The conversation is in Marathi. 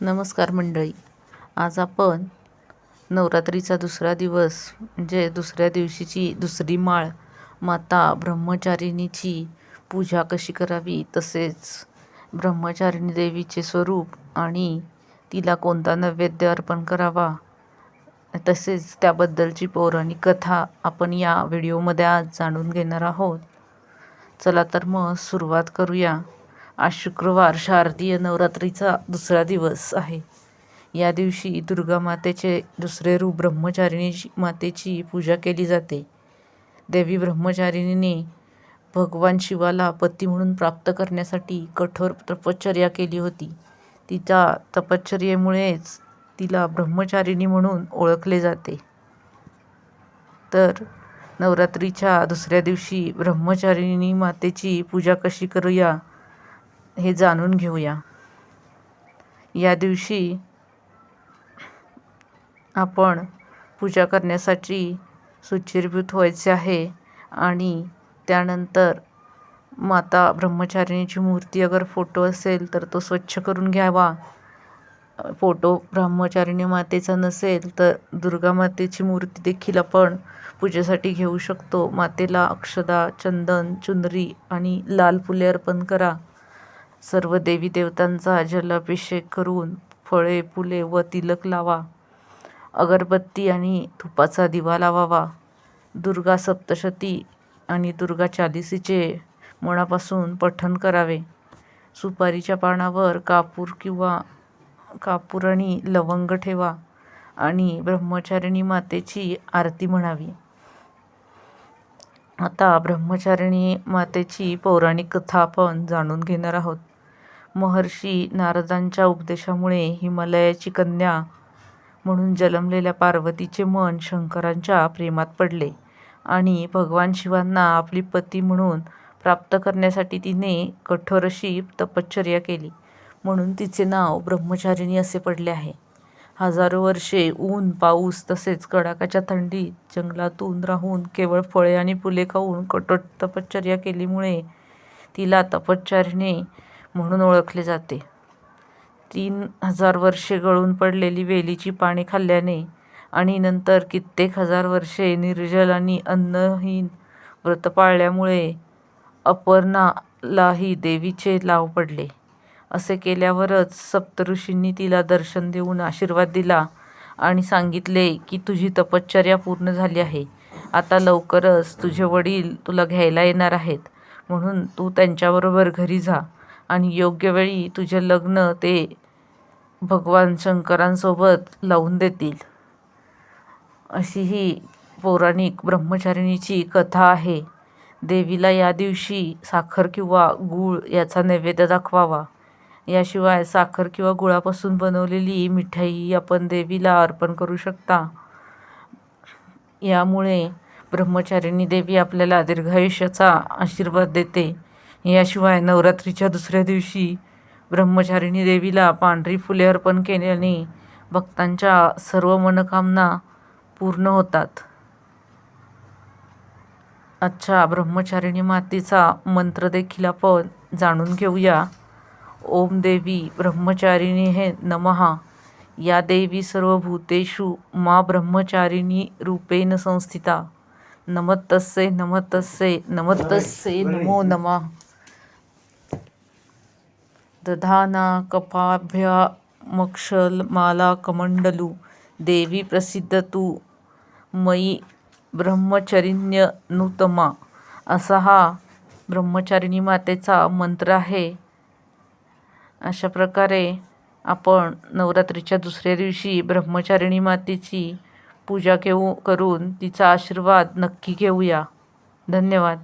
नमस्कार मंडळी. आज आपण नवरात्रीचा दुसरा दिवस म्हणजे दुसऱ्या दिवशीची दुसरी माळ माता ब्रह्मचारिणीची पूजा कशी करावी तसेच ब्रह्मचारिणी देवीचे स्वरूप आणि तिला कोणता नैवेद्य अर्पण करावा तसेच त्याबद्दलची पौराणिक कथा आपण या व्हिडिओमध्ये आज जाणून घेणार आहोत. चला तर मग सुरुवात करूया. आज शुक्रवार शारदीय नवरात्रीचा दुसरा दिवस आहे. या दिवशी दुर्गा मातेचे दुसरे रूप ब्रह्मचारिणी मातेची पूजा केली जाते. देवी ब्रह्मचारिणीने भगवान शिवाला पती म्हणून प्राप्त करण्यासाठी कठोर तपश्चर्या केली होती. तिच्या तपश्चर्येमुळेच तिला ब्रह्मचारिणी म्हणून ओळखले जाते. तर नवरात्रीच्या दुसऱ्या दिवशी ब्रह्मचारिणी मातेची पूजा कशी करूया? हे जाणून घेऊया. या दिवशी आपण पूजा करण्यासाठी सुचिरभूत व्हायचे आहे आणि त्यानंतर माता ब्रह्मचारिणीची मूर्ती अगर फोटो असेल तर तो स्वच्छ करून घ्यावा. फोटो ब्रह्मचारिणी मातेचा नसेल तर दुर्गा मातेची मूर्ती देखील आपण पूजेसाठी घेऊ शकतो. मातेला अक्षदा चंदन चुनरी आणि लाल फुले अर्पण करा. सर्व देवी देवतांचा जलाभिषेक करून फळे फुले व तिलक लावा. अगरबत्ती आणि तुपाचा दिवा लावावा. दुर्गा सप्तशती आणि दुर्गा चालिसीचे मनापासून पठण करावे. सुपारीच्या पानावर कापूर किंवा कापूर आणि लवंग ठेवा आणि ब्रह्मचारिणी मातेची आरती म्हणावी. आता ब्रह्मचारिणी मातेची पौराणिक कथा आपण जाणून घेणार आहोत. महर्षी नारदांच्या उपदेशामुळे हिमालयाची कन्या म्हणून जन्मलेल्या पार्वतीचे मन शंकरांच्या प्रेमात पडले आणि भगवान शिवांना आपली पती म्हणून प्राप्त करण्यासाठी तिने कठोर अशी तपश्चर्या केली. म्हणून तिचे नाव ब्रह्मचारिणी असे पडले आहे. हजारो वर्षे ऊन पाऊस तसेच कडाकाच्या थंडीत जंगलातून राहून केवळ फळे आणि फुले खाऊन कठोर तपश्चर्या केल्यामुळे तिला तपश्चर्याने म्हणून ओळखले जाते. तीन हजार वर्षे गळून पडलेली वेलीची पाने खाल्ल्याने आणि नंतर कित्येक हजार वर्षे निर्जल आणि अन्नहीन व्रत पाळल्यामुळे अपर्णालाही देवीचे लाव पडले. असे केल्यावरच सप्तऋषींनी तिला दर्शन देऊन आशीर्वाद दिला आणि सांगितले की तुझी तपश्चर्या पूर्ण झाली आहे. आता लवकरच तुझे वडील तुला घ्यायला येणार आहेत. म्हणून तू त्यांच्याबरोबर घरी जा. आणि योग्य वेळी तुझे लग्न ते भगवान शंकरांसोबत लावून देतील. अशी ही पौराणिक ब्रह्मचारिणीची कथा आहे. देवीला या दिवशी साखर किंवा गूळ याचा नैवेद्य दाखवावा. याशिवाय साखर किंवा गुळापासून बनवलेली मिठाई आपण देवीला अर्पण करू शकता. यामुळे ब्रह्मचारिणी देवी आपल्याला दीर्घायुष्याचा आशीर्वाद देते. याशिवाय नवरात्रीच्या दुसऱ्या दिवशी ब्रह्मचारिणी देवीला पांढरी फुले अर्पण केल्याने भक्तांच्या सर्व मनोकामना पूर्ण होतात. अच्छा ब्रह्मचारिणी मातेचा मंत्र देखील आपण जाणून घेऊया. ओम देवी ब्रह्मचारिणी हे नमहा या देवी सर्व भूतेषु मा ब्रह्मचारिणी रूपेण संस्थिता. नमतस्से नमतस्से नमतस्से नमो नमः. दधाना कपाभ्यामक्षमालाकमण्डलू देवी प्रसिद्ध तू मयी ब्रह्मचरिण्यनुतमा असा हा ब्रह्मचारिणी मातेचा मंत्र आहे. अशा प्रकारे आपण नवरात्रीच्या दुसऱ्या दिवशी ब्रह्मचारिणी मातेची पूजा घेऊ करून तिचा आशीर्वाद नक्की घेऊया. धन्यवाद.